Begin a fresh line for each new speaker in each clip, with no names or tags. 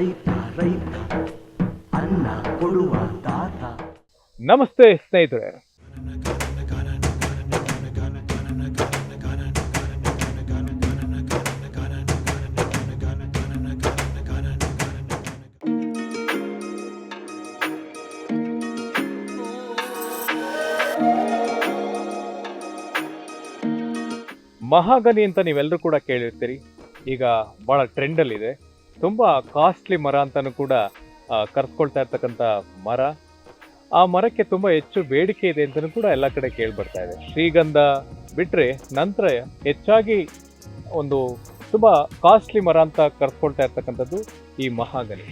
ರೈತ ರೈತ, ಅನ್ನ ಕೊಡುವ ದಾತ.
ನಮಸ್ತೆ ಸ್ನೇಹಿತರೆ. ಮಹಾಗನಿ ಅಂತ ನೀವೆಲ್ಲರೂ ಕೂಡ ಕೇಳಿರ್ತೀರಿ. ಈಗ ಭಾಳ ಟ್ರೆಂಡಲ್ಲಿದೆ ತುಂಬ ಕಾಸ್ಟ್ಲಿ ಮರ ಅಂತಲೂ ಕೂಡ ಕರೆಸ್ಕೊಳ್ತಾ ಇರ್ತಕ್ಕಂಥ ಮರ. ಆ ಮರಕ್ಕೆ ತುಂಬ ಹೆಚ್ಚು ಬೇಡಿಕೆ ಇದೆ ಅಂತಲೂ ಕೂಡ ಎಲ್ಲ ಕಡೆ ಕೇಳಿ ಬರ್ತಾ ಇದೆ. ಶ್ರೀಗಂಧ ಬಿಟ್ಟರೆ ನಂತರ ಹೆಚ್ಚಾಗಿ ಒಂದು ತುಂಬ ಕಾಸ್ಟ್ಲಿ ಮರ ಅಂತ ಕರ್ಸ್ಕೊಳ್ತಾ ಇರ್ತಕ್ಕಂಥದ್ದು ಈ ಮಹಾಗನಿ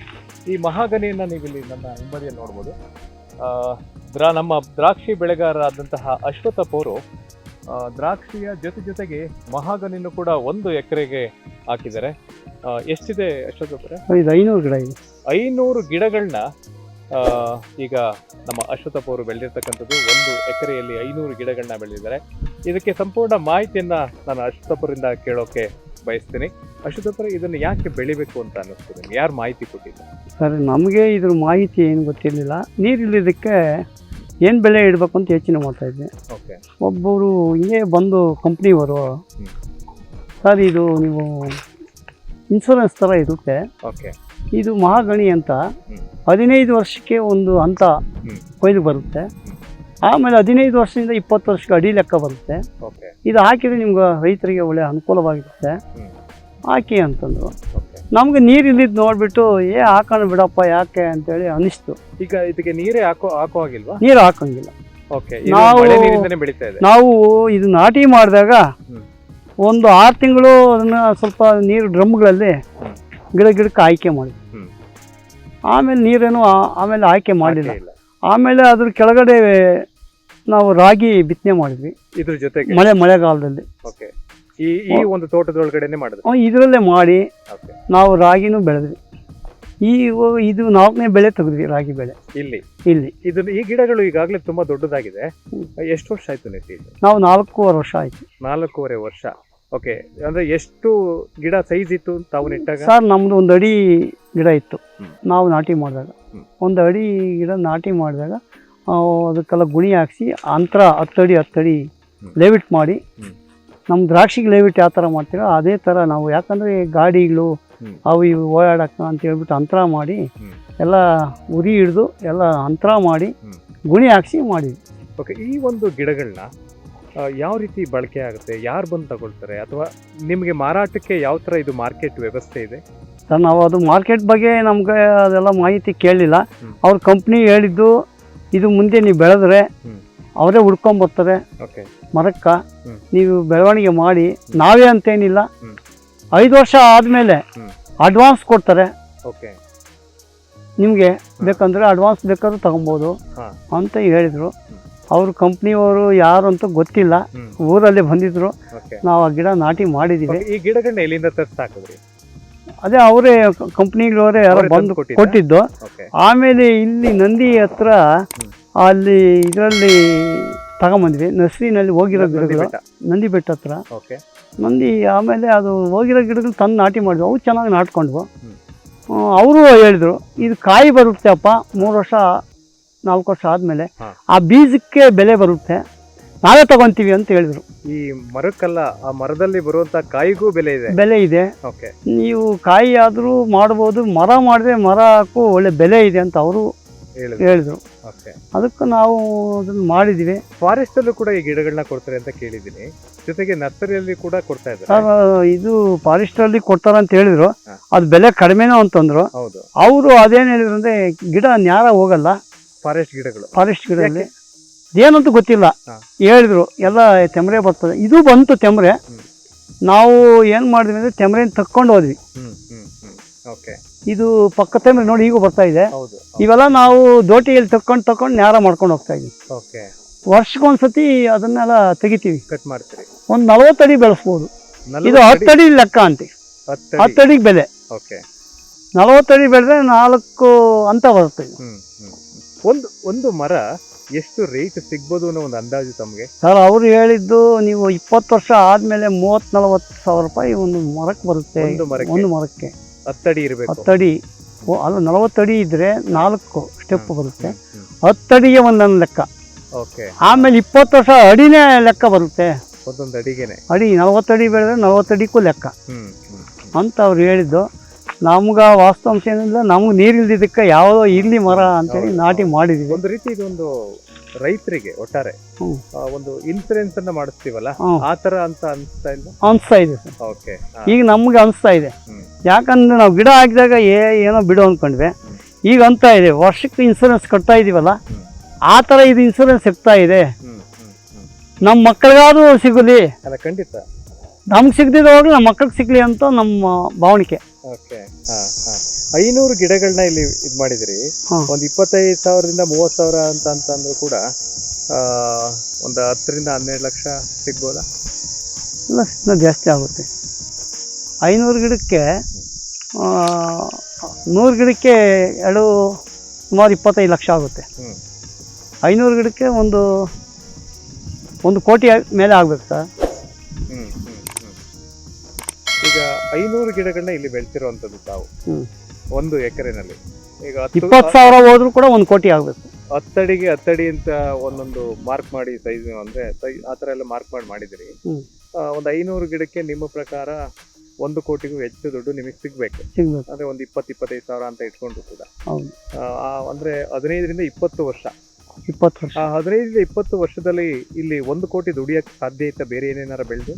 ಈ ಮಹಾಗನಿಯನ್ನು ನೀವಿಲ್ಲಿ ನನ್ನ ಹಿಂಬದಿಯಲ್ಲಿ ನೋಡ್ಬೋದು. ದ್ರಾ ನಮ್ಮ ದ್ರಾಕ್ಷಿ ಬೆಳೆಗಾರರಾದಂತಹ ಅಶ್ವಥಪ್ ಅವರು ಆ, ದ್ರಾಕ್ಷಿಯ ಜೊತೆ ಜೊತೆಗೆ ಮಹಾಗನಿನ್ನು ಕೂಡ ಒಂದು ಎಕರೆಗೆ ಹಾಕಿದ್ದಾರೆ. ಎಷ್ಟಿದೆ ಅಶ್ವತ್ಥಪುರ?
ಇದು ಐನೂರು ಗಿಡ ಇದೆ.
ಐನೂರು ಗಿಡಗಳನ್ನ ಈಗ ನಮ್ಮ ಅಶ್ವಥಪ್ ಅವರು ಬೆಳೆದಿರ್ತಕ್ಕಂಥದ್ದು ಒಂದು ಎಕರೆಯಲ್ಲಿ ಐನೂರು ಗಿಡಗಳನ್ನ ಬೆಳೆದಿದ್ದಾರೆ. ಇದಕ್ಕೆ ಸಂಪೂರ್ಣ ಮಾಹಿತಿಯನ್ನ ನಾನು ಅಶ್ವಥಪುರಿಂದ ಕೇಳೋಕೆ ಬಯಸ್ತೀನಿ. ಅಶ್ವಥಪುರ ಇದನ್ನು ಯಾಕೆ ಬೆಳಿಬೇಕು ಅಂತ ಅನ್ನಿಸ್ತೀನಿ ಯಾರು ಮಾಹಿತಿ ಕೊಟ್ಟಿದ್ದಾರೆ
ಸರ್ ನಮಗೆ ಇದ್ರ ಮಾಹಿತಿ ಏನು ಗೊತ್ತಿರಲಿಲ್ಲ. ನೀರಿಲ್ಲದಕ್ಕೆ ಏನು ಬೆಳೆ ಇಡಬೇಕು ಅಂತ ಯೋಚನೆ ಮಾಡ್ತಾ ಇದ್ದೆ.
ಓಕೆ
ಒಬ್ಬರು ಹಿಂಗೆ ಬಂದು ಕಂಪ್ನಿಯವರು ಸರ್ ಇದು ನೀವು ಇನ್ಶೂರೆನ್ಸ್ ಥರ ಇರುತ್ತೆ.
ಓಕೆ
ಇದು ಮಹಾಗಣಿ ಅಂತ. ಹದಿನೈದು ವರ್ಷಕ್ಕೆ ಒಂದು ಹಂತ. ಕೊಯ್ಲು ಬರುತ್ತೆ. ಆಮೇಲೆ ಹದಿನೈದು ವರ್ಷದಿಂದ ಇಪ್ಪತ್ತು ವರ್ಷಕ್ಕೆ ಅಡಿ ಲೆಕ್ಕ ಬರುತ್ತೆ. ಇದು ಹಾಕಿದರೆ ನಿಮ್ಗೆ ರೈತರಿಗೆ ಒಳ್ಳೆ ಅನುಕೂಲವಾಗಿರುತ್ತೆ. ಹಾಕಿ ಅಂತಂದರು. ನಮ್ಗೆ ನೀರು ಇಲ್ಲಿದ್ದು ನೋಡ್ಬಿಟ್ಟು ಏ ಹಾಕೋಣ ಬಿಡಪ್ಪ ಯಾಕೆ? ಅಂತೇಳಿ ಅನಿಸ್ತು
ಈಗ ಇದಕ್ಕೆ ನೀರೇ ಹಾಕೋ ಹಾಕೋ ಆಗಿಲ್ವಾ
ನೀರು ಹಾಕಂಗಿಲ್ಲ.
ಓಕೆ
ನಾವು-
ಮಳೆ ನೀರಿಂದನೇ ಬೆಳೀತಾ ಇದೆ.
ನಾವು ಇದು ನಾಟಿ ಮಾಡಿದಾಗ ಒಂದು ಆರು ತಿಂಗಳು ಅದನ್ನ ಸ್ವಲ್ಪ ನೀರು ಡ್ರಮ್ಗಳಲ್ಲಿ. ಗಿಡ ಗಿಡಕ್ಕೆ ಆಯ್ಕೆ ಮಾಡಿದ್ವಿ.
ಹ್ಮ್.
ಆಮೇಲೆ ನೀರೇನು ಆ- ಆಮೇಲೆ ಆಯ್ಕೆ
ಮಾಡಿಲ್ಲ. ಇಲ್ಲ.
ಆಮೇಲೆ ಅದ್ರ ಕೆಳಗಡೆ ನಾವು ರಾಗಿ ಬಿತ್ತನೆ ಮಾಡಿದ್ವಿ.
ಇದ್ರ ಜೊತೆಗೆ?
ಮಳೆ ಮಳೆಗಾಲದಲ್ಲಿ.
ಓಕೆ. ಈ ಈ ಒಂದು ತೋಟದೊಳಗಡೆನೆ ಮಾಡಿದ್ರು
ಇದರಲ್ಲೇ ಮಾಡಿ
ಓಕೆ
ನಾವು ರಾಗಿನೂ ಬೆಳೆದ್ವಿ. ಈ ಇದು ನಾಲ್ಕನೇ ಬೆಳೆ ತೆಗೆದ್ವಿ ರಾಗಿ ಬೆಳೆ.
ಇಲ್ಲಿ?
ಇಲ್ಲಿ.
ಇದು ಈ ಗಿಡಗಳು ಈಗಾಗಲೇ ತುಂಬಾ ದೊಡ್ಡದಾಗಿದೆ. ಎಷ್ಟು ವರ್ಷ ಆಯ್ತು ಇದು?
ನಾವು ನಾಲ್ಕೂವರೆ ವರ್ಷ ಆಯ್ತು.
ನಾಲ್ಕೂವರೆ ವರ್ಷ. ಓಕೆ ಅಂದ್ರೆ ಎಷ್ಟು ಗಿಡ ಸೈಜ್ ಇತ್ತು ತಾವು ನೆಟ್ಟಾಗ?
ಸರ್ ನಮ್ದು ಒಂದು ಅಡಿ ಗಿಡ ಇತ್ತು.
ಹ್ಮ್.
ನಾವು ನಾಟಿ ಮಾಡಿದಾಗ.
ಹ್ಮ್.
ಒಂದು ಅಡಿ ಗಿಡ ನಾಟಿ ಮಾಡಿದಾಗ ಆ, ಅದಕ್ಕೆಲ್ಲ ಗುಣಿ ಹಾಕ್ಸಿ ಅಂತರ ಹತ್ತಡಿ ಹತ್ತಡಿ
ಹ್ಮ್.
ಲೇವಿಟ್ ಮಾಡಿ
ಹ್ಮ್.
ನಮ್ಮ ದ್ರಾಕ್ಷಿಗೆ ಲೇವಿಟ್ ಯಾವ ಥರ ಮಾಡ್ತೀರೋ? ಅದೇ ಥರ ನಾವು ಯಾಕಂದರೆ ಗಾಡಿಗಳು ಅವು ಇವು ಓಡಾಡಕ್ಕೆ ಅಂತ ಹೇಳ್ಬಿಟ್ಟು ಅಂತರ ಮಾಡಿ. ಎಲ್ಲ ಉರಿ ಹಿಡಿದು ಎಲ್ಲ ಅಂತರ ಮಾಡಿ ಗುಣಿ ಹಾಕ್ಸಿ ಮಾಡಿದ್ವಿ.
ಓಕೆ ಈ ಒಂದು ಗಿಡಗಳನ್ನ ಯಾವ ರೀತಿ ಬಳಕೆ ಆಗುತ್ತೆ? ಯಾರು ಬಂದು ತಗೊಳ್ತಾರೆ? ಅಥವಾ ನಿಮಗೆ ಮಾರಾಟಕ್ಕೆ ಯಾವ ಥರ ಇದು ಮಾರ್ಕೆಟ್ ವ್ಯವಸ್ಥೆ ಇದೆ?
ಸರ್ ನಾವು ಅದು ಮಾರ್ಕೆಟ್ ಬಗ್ಗೆ ನಮಗೆ ಅದೆಲ್ಲ ಮಾಹಿತಿ ಕೇಳಲಿಲ್ಲ. ಅವ್ರ ಕಂಪ್ನಿ ಹೇಳಿದ್ದು ಇದು ಮುಂದೆ ನೀವು ಬೆಳೆದ್ರೆ. ಅವರೇ ಹುಡ್ಕೊಂಬರ್ತಾರೆ ಮರಕ್ಕೆ ನೀವು ಬೆಳವಣಿಗೆ ಮಾಡಿ ನಾವೇ ಅಂತೇನಿಲ್ಲ. ಐದು ವರ್ಷ ಆದಮೇಲೆ ಅಡ್ವಾನ್ಸ್ ಕೊಡ್ತಾರೆ. ನಿಮಗೆ ಬೇಕಂದ್ರೆ ಅಡ್ವಾನ್ಸ್ ಬೇಕಾದ್ರೂ ತಗೊಬೋದು ಅಂತ ಹೇಳಿದರು. ಅವ್ರ ಕಂಪ್ನಿಯವರು ಯಾರು ಅಂತ ಗೊತ್ತಿಲ್ಲ. ಊರಲ್ಲಿ ಬಂದಿದ್ರು. ನಾವು ಆ ಗಿಡ ನಾಟಿ ಮಾಡಿದ್ದೀವಿ
ಈ ಗಿಡಗಳನ್ನ ಎಲ್ಲಿಂದ ತರ್ಸಿ ಹಾಕಿದ್ರಿ?
ಅದೇ ಅವರೇ ಕಂಪ್ನಿಗಳವರೇ ಯಾರೋ ಬಂದು
ಕೊಟ್ಟಿದ್ದು.
ಆಮೇಲೆ ಇಲ್ಲಿ ನಂದಿ ಹತ್ರ. ಅಲ್ಲಿ ಇದರಲ್ಲಿ ತಗೊಂಬಂದ್ವಿ. ನರ್ಸರಿನಲ್ಲಿ ಹೋಗಿರೋ ಗಿಡಗಳು. ನಂದಿ ಬೆಟ್ಟ ಹತ್ರ.
ಓಕೆ.
ನಂದಿ ಆಮೇಲೆ ಅದು ಹೋಗಿರೋ ಗಿಡಗಳು ತಂದು ನಾಟಿ ಮಾಡಿದ್ವು. ಅವು ಚೆನ್ನಾಗಿ ನಾಟ್ಕೊಂಡ್ವು. ಅವರು ಹೇಳಿದರು ಇದು ಕಾಯಿ ಬರುತ್ತೆ ಅಪ್ಪ ಮೂರು ವರ್ಷ ನಾಲ್ಕು ವರ್ಷ ಆದಮೇಲೆ. ಆ ಬೀಜಕ್ಕೆ ಬೆಲೆ ಬರುತ್ತೆ. ನಾವೇ ತಗೊಂತೀವಿ ಅಂತ ಹೇಳಿದ್ರು.
ಈ ಮರಕ್ಕಲ್ಲ ಆ ಮರದಲ್ಲಿ ಬರುವಂತ ಕಾಯಿಗೂ ಬೆಲೆ ಇದೆ?
ಬೆಲೆ ಇದೆ. ನೀವು ಕಾಯಿ ಆದರೂ ಮಾಡ್ಬೋದು ಮರ ಮಾಡಿದ್ರೆ ಮರಕ್ಕೂ ಒಳ್ಳೆ ಬೆಲೆ ಇದೆ ಅಂತ ಅವರು
ಹೇಳಿದ್ರು.
ಅದಕ್ಕೆ ನಾವು ಅದನ್ನು ಮಾಡಿದ್ವಿ
ಫಾರೆಸ್ಟ್ ಅಲ್ಲೂ ಕೂಡ ಈ ಗಿಡಗಳನ್ನ ಕೊಡ್ತಾರೆ ಅಂತ ಕೇಳಿದ್ದೀನಿ. ಜೊತೆಗೆ ನರ್ಸರಿಯಲ್ಲಿ ಕೂಡ ಕೊಡ್ತಾ ಇದ್ದಾರೆ.
ಇದು ಇದು ಫಾರೆಸ್ಟಲ್ಲಿ ಕೊಡ್ತಾರೆ ಅಂತ ಹೇಳಿದ್ರು. ಅದು ಬೆಲೆ ಕಡಿಮೆನೋ ಅಂತಂದ್ರು
ಹೌದು.
ಅವರು ಅದೇನು ಹೇಳಿದ್ರು ಅಂದ್ರೆ ಗಿಡ ನ್ಯಾರ ಹೋಗಲ್ಲ.
ಫಾರೆಸ್ಟ್ ಗಿಡಗಳು.
ಫಾರೆಸ್ಟ್ ಗಿಡದಲ್ಲಿ. ಏನಂತೂ ಗೊತ್ತಿಲ್ಲ. ಹೇಳಿದ್ರು. ಎಲ್ಲ ತೆಮರೆ ಬರ್ತದೆ. ಇದು ಬಂತು ತೆಮರೆ. ನಾವು ಏನು ಮಾಡಿದ್ವಿ ಅಂದ್ರೆ ತೆಮರೆನ ತಕ್ಕೊಂಡು ಹೋದ್ವಿ. ಇದು ಪಕ್ಕ ತಂದ್ರೆ ನೋಡಿ ಈಗ ಬರ್ತಾ ಇದೆ. ಇವೆಲ್ಲ ನಾವು ದೋಟಿಯಲ್ಲಿ ತಕ್ಕೊಂಡು ತಕೊಂಡು ನ್ಯಾರ ಮಾಡ್ಕೊಂಡು ಹೋಗ್ತಾ ಇದೀವಿ.
ಓಕೆ
ವರ್ಷಕ್ಕೊಂದ್ಸತಿ ಅದನ್ನೆಲ್ಲ ತೆಗಿತೀವಿ.
ಕಟ್ ಮಾಡ್ತೀವಿ
ಒಂದು ನಲವತ್ತಡಿ ಬೆಳೆಸ್ಬೋದು. ಇದು ಹತ್ತಡಿ ಲೆಕ್ಕ ಅಂತ.
ಹತ್ತಡಿ
ಹತ್ತಡಿಗೆ ಬೆಲೆ.
ಓಕೆ
ನಲವತ್ತಡಿ ಬೆಳೆದ್ರೆ ನಾಲ್ಕು ಅಂತ ಬರುತ್ತೆ.
ಒಂದು ಒಂದು ಮರ ಎಷ್ಟು ರೇಟ್ ಸಿಗ್ಬೋದು ಅನ್ನೋ ಒಂದು ಅಂದಾಜು ತಮಗೆ?
ಸರ್ ಅವರು ಹೇಳಿದ್ದು ನೀವು ಇಪ್ಪತ್ತು ವರ್ಷ ಆದಮೇಲೆ ಮೂವತ್ತು ನಲವತ್ತು ಸಾವಿರ ರೂಪಾಯಿ ಒಂದು ಮರಕ್ಕೆ ಬರುತ್ತೆ.
ಒಂದು ಮರಕ್ಕೆ? ಹತ್ತಡಿ ಇರಬೇಕು.
ಹತ್ತಡಿ. ಓ ಅಲ್ಲ ನಲವತ್ತು ಅಡಿ ಇದ್ದರೆ ನಾಲ್ಕು ಸ್ಟೆಪ್ ಬರುತ್ತೆ. ಹತ್ತು ಅಡಿಗೆ ಒಂದೊಂದು ಲೆಕ್ಕ.
ಓಕೆ.
ಆಮೇಲೆ ಇಪ್ಪತ್ತು ವರ್ಷ ಅಡಿನೇ ಲೆಕ್ಕ ಬರುತ್ತೆ.
ಒಂದೊಂದು ಅಡಿಗೆನೆ.
ಅಡಿ ನಲವತ್ತು ಅಡಿ ಬೆಳೆದ್ರೆ ನಲವತ್ತಡಿಗೂ ಲೆಕ್ಕ. ಅಂತ ಅವ್ರು ಹೇಳಿದ್ದು. ನಮ್ಗೆ ವಾಸ್ತವಾಂಶ ಏನಿಲ್ಲ ನಮ್ಗೆ ನೀರಿಲ್ದಿದ್ದಕ್ಕೆ ಯಾವುದೋ ಇರ್ಲಿ ಮರ ಅಂತೇಳಿ ನಾಟಿ ಮಾಡಿದ್ವಿ.
ಒಂದು ರೀತಿ ಇದೊಂದು ರೈತರಿಗೆ ಒಟ್ಟಾರೆ ಒಂದು ಇನ್ಸೂರೆನ್ಸ್ ಅನ್ನ ಮಾಡಿಸ್ತೀವಲ್ಲ?
ಆತರ
ಆ ತರ ಅಂತ ಅನ್ಸ್ತಾ ಇಲ್ಲ
ಅನಿಸ್ತಾ ಇದೆ ಸರ್.
ಓಕೆ
ಈಗ ನಮ್ಗೆ ಅನಿಸ್ತಾ ಇದೆ. ಯಾಕಂದ್ರೆ ನಾವು ಗಿಡ ಹಾಕಿದಾಗ ಏ ಏನೋ ಬಿಡು ಅಂದ್ಕೊಂಡ್ವಿ ಈಗ ಅಂತ ಇದೆ ವರ್ಷಕ್ಕೆ ಇನ್ಸೂರೆನ್ಸ್ ಕಟ್ತಾ ಇದೀವಲ್ಲ ಆ ಥರ ಇದು ಇನ್ಸೂರೆನ್ಸ್ ಸಿಗ್ತಾ ಇದೆ. ನಮ್ಮ ಮಕ್ಕಳಿಗಾದ್ರೂ ಸಿಗಲಿ.
ಅಲ್ಲ ಖಂಡಿತ.
ನಮ್ಗೆ ಸಿಗದಿದ್ದವಾಗಲೂ ನಮ್ಮ ಮಕ್ಕಳಿಗೆ ಸಿಗಲಿ ಅಂತ ನಮ್ಮ ಭಾವಣಿಕೆ
ಓಕೆ ಐನೂರು ಗಿಡಗಳನ್ನ ಇಲ್ಲಿ ಇದು ಮಾಡಿದಿರಿ. ಒಂದು ಇಪ್ಪತ್ತೈದು ಸಾವಿರದಿಂದ ಮೂವತ್ತು ಸಾವಿರ ಅಂತ ಅಂತ ಅಂದ್ರೂ ಕೂಡ ಒಂದು ಹತ್ತರಿಂದ ಹನ್ನೆರಡು ಲಕ್ಷ ಸಿಗ್ಬೋದಾ?
ಇಲ್ಲ ಜಾಸ್ತಿ ಆಗುತ್ತೆ. ಐನೂರು ಗಿಡಕ್ಕೆ ನೂರು ಗಿಡಕ್ಕೆ ಎರಡು ಸುಮಾರು ಇಪ್ಪತ್ತೈದು ಲಕ್ಷ ಆಗುತ್ತೆ. ಐನೂರು ಗಿಡಕ್ಕೆ ಒಂದು ಒಂದು ಕೋಟಿ ಮೇಲೆ ಆಗ್ಬೇಕು ಸರ್.
ಈಗ ಐನೂರು ಗಿಡಗಳನ್ನ ಇಲ್ಲಿ ಬೆಳೆಸಿರುವಂಥದ್ದು ತಾವು. ಒಂದು ಎಕರೆನಲ್ಲಿ. ಈಗ
ಇಪ್ಪತ್ತು ಸಾವಿರ ಹೋದ್ರೂ ಕೂಡ ಒಂದು ಕೋಟಿ ಆಗಬೇಕು.
ಹತ್ತಡಿಗೆ ಹತ್ತಡಿ ಅಂತ ಒಂದೊಂದು ಮಾರ್ಕ್ ಮಾಡಿ ಸೈಜ್ ಅಂದ್ರೆ ಸೈ- ಆ ಥರ ಎಲ್ಲ ಮಾರ್ಕ್ ಮಾಡಿ ಮಾಡಿದಿರಿ ಒಂದು ಐನೂರು ಗಿಡಕ್ಕೆ ನಿಮ್ಮ ಪ್ರಕಾರ ಒಂದು ಕೋಟಿಗೂ ಹೆಚ್ಚು ದುಡ್ಡು ನಿಮಗೆ ಸಿಗ್ಬೇಕು.
ಸಿಗ್ಬೇಕು.
ಅಂದ್ರೆ ಒಂದು ಇಪ್ಪತ್ತು ಇಪ್ಪತ್ತೈದು ಸಾವಿರ ಅಂತ ಇಟ್ಕೊಂಡ್ರು ಕೂಡ.
ಹೌದು.
ಆ, ಆ, ಅಂದ್ರೆ ಹದಿನೈದರಿಂದ ಇಪ್ಪತ್ತು ವರ್ಷ.
ಇಪ್ಪತ್ತು ವರ್ಷ.
ಆ ಹದಿನೈದರಿಂದ ಇಪ್ಪತ್ತು ವರ್ಷದಲ್ಲಿ ಇಲ್ಲಿ ಒಂದು ಕೋಟಿ ದುಡಿಯಕ್ಕೆ ಸಾಧ್ಯ ಇತ್ತ ಬೇರೆ ಏನೇನಾರ ಬೆಳೆದು?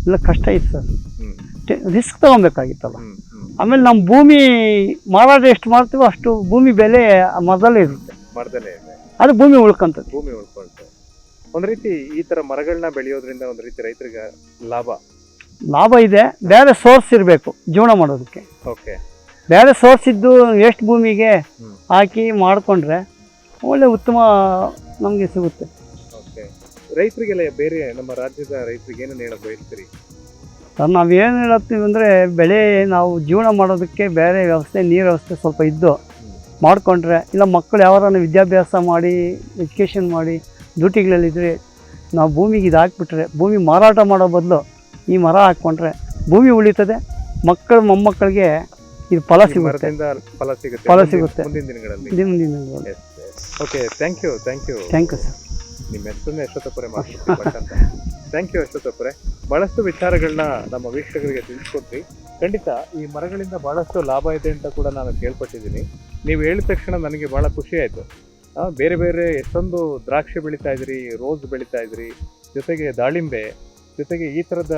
ಇಲ್ಲ ಕಷ್ಟ ಇತ್ತು ಸರ್.
ಹ್ಮ್.
ರಿಸ್ಕ್ ತಗೊಬೇಕಾಗಿತ್ತಲ್ಲ.
ಹ್ಮ್ ಹ್ಮ್.
ಆಮೇಲೆ ನಮ್ಮ ಭೂಮಿ ಮಾರಾಟ ಎಷ್ಟು ಮಾಡ್ತೀವೋ ಅಷ್ಟು ಭೂಮಿ ಬೆಲೆ ಮರದಲ್ಲೇ ಇರುತ್ತೆ.
ಮರದಲ್ಲೇ ಇದೆ.
ಅದು ಭೂಮಿ ಉಳ್ಕೊಂತ
ಭೂಮಿ ಉಳ್ಕೊಳ್ತು ಒಂದ್ ರೀತಿ ಈ ತರ ಮರಗಳನ್ನ ಬೆಳೆಯೋದ್ರಿಂದ ಒಂದ್ ರೀತಿ ರೈತರಿಗೆ ಲಾಭ.
ಲಾಭ ಇದೆ ಬೇರೆ ಸೋರ್ಸ್ ಇರಬೇಕು ಜೀವನ ಮಾಡೋದಕ್ಕೆ.
ಓಕೆ
ಬೇರೆ ಸೋರ್ಸ್ ಇದ್ದು ಎಷ್ಟು ಭೂಮಿಗೆ ಹಾಕಿ ಮಾಡಿಕೊಂಡ್ರೆ ಒಳ್ಳೆ ಉತ್ತಮ ನಮಗೆ ಸಿಗುತ್ತೆ.
ಓಕೆ ರೈತರಿಗೆಲ್ಲ ಬೇರೆ ನಮ್ಮ ರಾಜ್ಯದ ರೈತರಿಗೆ ಏನು ಹೇಳಕ್ ಬಯಸ್ತೀರಿ?
ಸರ್ ನಾವು ಏನು ಹೇಳತ್ತೀವಿ ಅಂದರೆ ಬೆಳೆ ನಾವು ಜೀವನ ಮಾಡೋದಕ್ಕೆ ಬೇರೆ ವ್ಯವಸ್ಥೆ ನೀರು ವ್ಯವಸ್ಥೆ ಸ್ವಲ್ಪ ಇದ್ದು ಮಾಡಿಕೊಂಡ್ರೆ ಇಲ್ಲ ಮಕ್ಕಳು ಯಾವಾರನ್ನ ವಿದ್ಯಾಭ್ಯಾಸ ಮಾಡಿ ಎಜುಕೇಷನ್ ಮಾಡಿ ಡ್ಯೂಟಿಗಳಲ್ಲಿದ್ದರೆ ನಾವು ಭೂಮಿಗೆ ಇದು ಹಾಕ್ಬಿಟ್ರೆ ಭೂಮಿ ಮಾರಾಟ ಮಾಡೋ ಬದಲು ಈ ಮರ ಹಾಕ್ಕೊಂಡ್ರೆ ಭೂಮಿ ಉಳಿತದೆ ಮಕ್ಕಳು ಮೊಮ್ಮಕ್ಕಳಿಗೆ ಇದು ಫಲ ಸಿಗುತ್ತೆ.
ಫಲ ಸಿಗುತ್ತೆ.
ಫಲ ಸಿಗುತ್ತೆ.
ಮುಂದಿನ ದಿನಗಳಲ್ಲಿ.
ದಿನ ದಿನ
okay thank you thank you
thank you sir
ನಿಮ್ಮ ಹೆಸರನ್ನೇ ಭಟ್ ಅಂತ. ಥ್ಯಾಂಕ್ ಯು ಅಶ್ವಥಪುರೆ ಬಹಳಷ್ಟು ವಿಚಾರಗಳನ್ನ ನಮ್ಮ ವೀಕ್ಷಕರಿಗೆ ತಿಳಿಸ್ಕೊಟ್ರಿ. ಖಂಡಿತ ಈ ಮರಗಳಿಂದ ಬಹಳಷ್ಟು ಲಾಭ ಇದೆ ಅಂತ ಕೂಡ ನಾನು ಕೇಳ್ಪಟ್ಟಿದ್ದೀನಿ. ನೀವು ಹೇಳಿದ ತಕ್ಷಣ ನನಗೆ ಬಹಳ ಖುಷಿ ಆಯಿತು. ಬೇರೆ ಬೇರೆ ಎಷ್ಟೊಂದು ದ್ರಾಕ್ಷಿ ಬೆಳೀತಾ ಇದ್ರಿ ರೋಸ್ ಬೆಳೀತಾ ಇದ್ರಿ ಜೊತೆಗೆ ದಾಳಿಂಬೆ ಜೊತೆಗೆ ಈ ಥರದ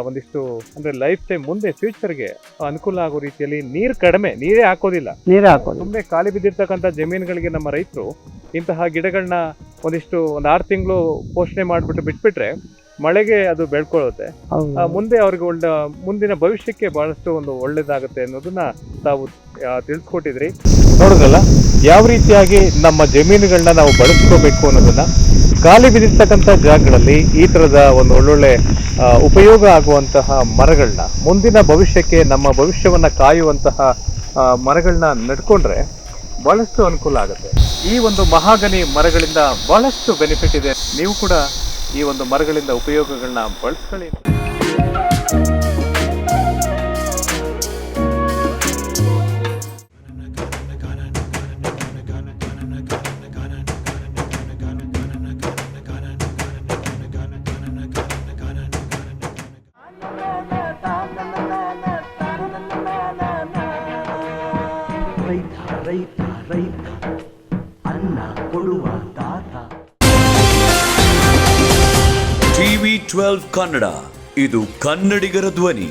ಒಂದಿಷ್ಟು ಅಂದ್ರೆ ಲೈಫ್ ಟೈಮ್ ಮುಂದೆ ಫ್ಯೂಚರ್ಗೆ ಅನುಕೂಲ ಆಗೋ ರೀತಿಯಲ್ಲಿ ನೀರು ಕಡಿಮೆ ನೀರೇ ಹಾಕೋದಿಲ್ಲ.
ನೀರೇ ಹಾಕೋದು
ಸುಮ್ಮನೆ ಖಾಲಿ ಬಿದ್ದಿರ್ತಕ್ಕಂಥ ಜಮೀನುಗಳಿಗೆ ನಮ್ಮ ರೈತರು ಇಂತಹ ಗಿಡಗಳನ್ನ ಒಂದಿಷ್ಟು ಒಂದು ಆರು ತಿಂಗಳು ಪೋಷಣೆ ಮಾಡಿಬಿಟ್ಟು ಬಿಟ್ಬಿಟ್ರೆ ಮಳೆಗೆ ಅದು ಬೆಳ್ಕೊಳ್ಳುತ್ತೆ ಆ, ಮುಂದೆ ಅವ್ರಿಗೆ ಒಳ್ಳೆ ಮುಂದಿನ ಭವಿಷ್ಯಕ್ಕೆ ಬಹಳಷ್ಟು ಒಂದು ಒಳ್ಳೇದಾಗುತ್ತೆ ಅನ್ನೋದನ್ನ ತಾವು ಆ, ತಿಳಿಸ್ಕೊಟ್ಟಿದ್ರಿ. ನೋಡಿದ್ರಲ್ಲ ಯಾವ ರೀತಿಯಾಗಿ ನಮ್ಮ ಜಮೀನುಗಳನ್ನ ನಾವು ಬಳಸ್ಕೋಬೇಕು ಅನ್ನೋದನ್ನ ಖಾಲಿ ಬಿದ್ದಿರ್ತಕ್ಕಂಥ ಜಾಗಗಳಲ್ಲಿ ಈ ತರದ ಒಂದು ಒಳ್ಳೊಳ್ಳೆ ಉಪಯೋಗ ಆಗುವಂತಹ ಮರಗಳನ್ನ, ಮುಂದಿನ ಭವಿಷ್ಯಕ್ಕೆ ನಮ್ಮ ಭವಿಷ್ಯವನ್ನ ಕಾಯುವಂತಹ ಮರಗಳನ್ನ ನಡ್ಕೊಂಡ್ರೆ ಬಹಳಷ್ಟು ಅನುಕೂಲ ಆಗುತ್ತೆ. ಈ ಒಂದು ಮಹಾಗನಿ ಮರಗಳಿಂದ ಬಹಳಷ್ಟು ಬೆನಿಫಿಟ್ ಇದೆ. ನೀವು ಕೂಡ ಈ ಒಂದು ಮರಗಳಿಂದ ಉಪಯೋಗಗಳನ್ನ ಬಳಸ್ಕೊಳ್ಳಿ.
ರೈತ ರೈತ ಅನ್ನ ಕೊಡುವ ದಾತ.
ಟಿವಿ ಟ್ವೆಲ್ವ್ ಕನ್ನಡ ಇದು ಕನ್ನಡಿಗರ ಧ್ವನಿ.